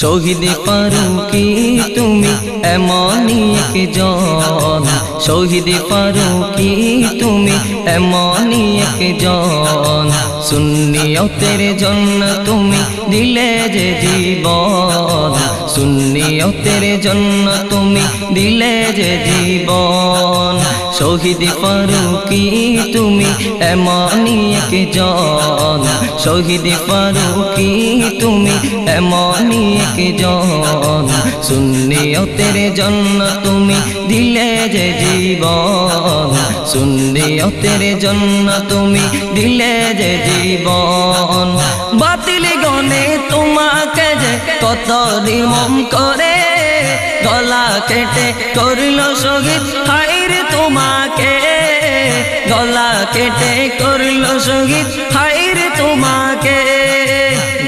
শহীদ ফারুকি তুমি এমনি এমনই একজন শহীদ ফারুকি তুমি এমনই একজন সুন্নিয়তের জন্য তুমি দিলে যে জীবন সুন্নিয়তের জন্য তুমি দিলে যে জীবন শহীদ ফারুকি, তুমি এমনই একজন শহীদ ফারুকি, তুমি এমনই একজন সুন্নিয়তের জন্য তুমি দিলে যে জীবন। সুন্নিয়তের জন্য তুমি দিলে যে জীবন। বাতিল গনে তোমাকে যে কত নির্মম করে গলা কেটে করল শহীদ হাইরে তোমাকে, গলা কেটে করল শহীদ হাইরে তোমাকে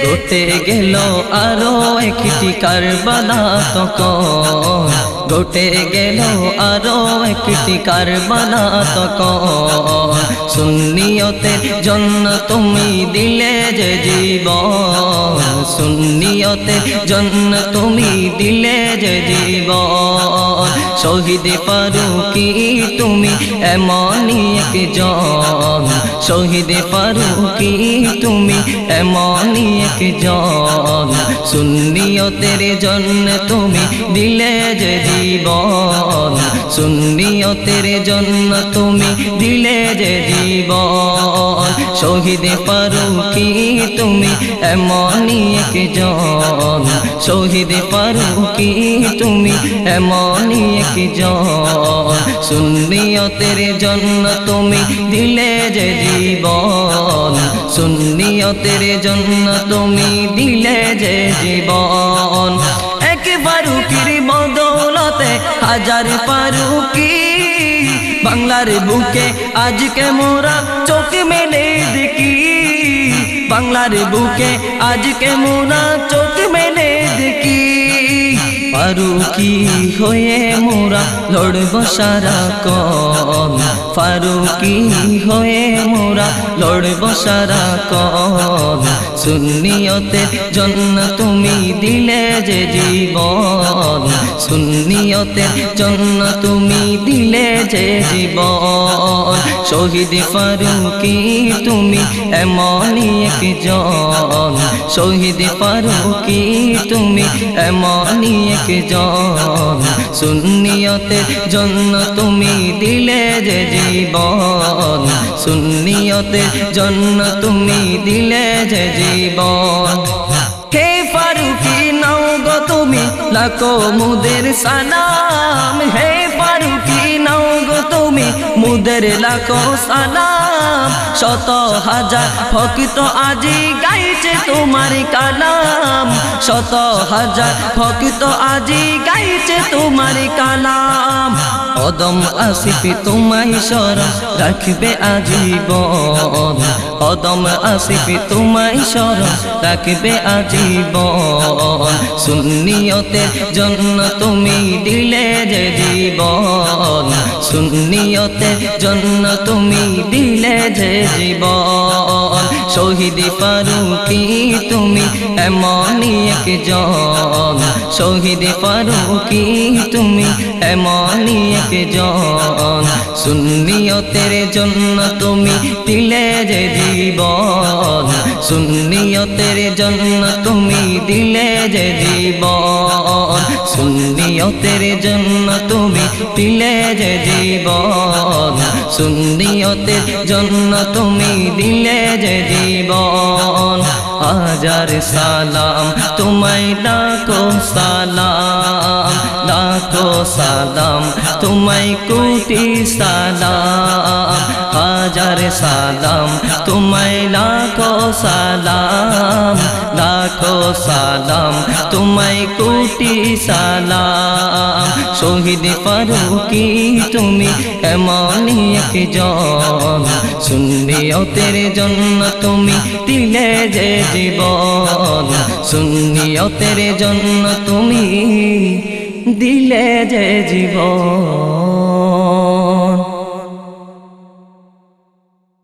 গোটে গেল আরও একটি কারবালা তখন। গোটে গেল আরও একটি কারবালা তখন। সুন্নিয়তের জন্য তুমি দিলে যে জীবন। সুন্নিয়তের জন্য তুমি দিলে যে জীবন। শহীদ ফারুকি, তুমি এমনই একজন শহীদ ফারুকি, তুমি এমনই একজন সুন্নিয়তের জন্য তুমি দিলে যে জীবন। সুন্নিয়তের জন্য তুমি দিলে যে জীবন। শহীদ ফারুকি, তুমি এমনই একজন শহীদ ফারুকি, তুমি এমনই একজন সুন্নিয়তের জন্য তুমি দিলে যে জীবন। সুন্নিয়তের জন্য তুমি দিলে যে জীবন। এক ফারুকির বদৌলতে হাজার ফারুকি বাংলার বুকে আজকে মোরা চোখ মেলে দেখি। বাংলার বুকে আজকে মোরা চোখ মেলে দেখি। ফারুকি হয়ে মোরা লড়ব সারা কম ফারুকি হয়ে মোরা লড়ব সারা কম সুন্নিয়তের জন্য তুমি দিলে যে জীবন। সুন্নিয়তের জন্য তুমি দিলে যে জীবন। শহীদ ফারুকি, তুমি এমনই একজন। শহীদ ফারুকি, তুমি এমনই একজন। সুন্নিয়তের জন্য তুমি দিলে যে জীবন। সুন্নিয়তের জন্য তুমি দিলে যে জীবন। হে ফারুকি, নাও গো তুমি লাখো মুদের সালাম। হে ফারুকি, নাও গো তুমি মুদের লাখো সালাম। শত হাজার ভক্ত আজি গাইছে তোমার কালাম। শত হাজার ভক্ত আজি গাইছে তোমার কালাম। অদম আসিফি তোমায় স্মরণ রাখবে আজীবন। অদম আসিফি তোমায় স্মরণ রাখবে আজীবন। সুন্নিয়তের জন্য তুমি দিলে যে জীবন। সুন্নিয়তের জন্য তুমি দিলে যে জীবন। শহীদ ফারুকি, তুমি এমনই একজন। শহীদ ফারুকি, তুমি এমনই একজন। সুন্নিয়তের জন্য তুমি দিলে যে জীবন। সুন্নিয়তের জন্য তুমি দিলে যে জীবন। সুন্নিয়তের জন্য তুমি দিলে যে জীবন। সুন্নিয়তের জন্য তুমি দিলে যে জীবন। হাজার সালাম, তোমায় ডাকো সালাম ডাকো সালাম, তোমায় কোটি সালাম। হাজার সালাম, তোমায় লাখো সালাম, লাখো সালাম, তোমায় কোটি সালাম। শহীদ ফারুকি, তুমি এমনই একজন। সুন্নিয়তের জন্য তুমি দিলে যে জীবন। সুন্নিয়তের জন্য তুমি দিলে যে জীবন।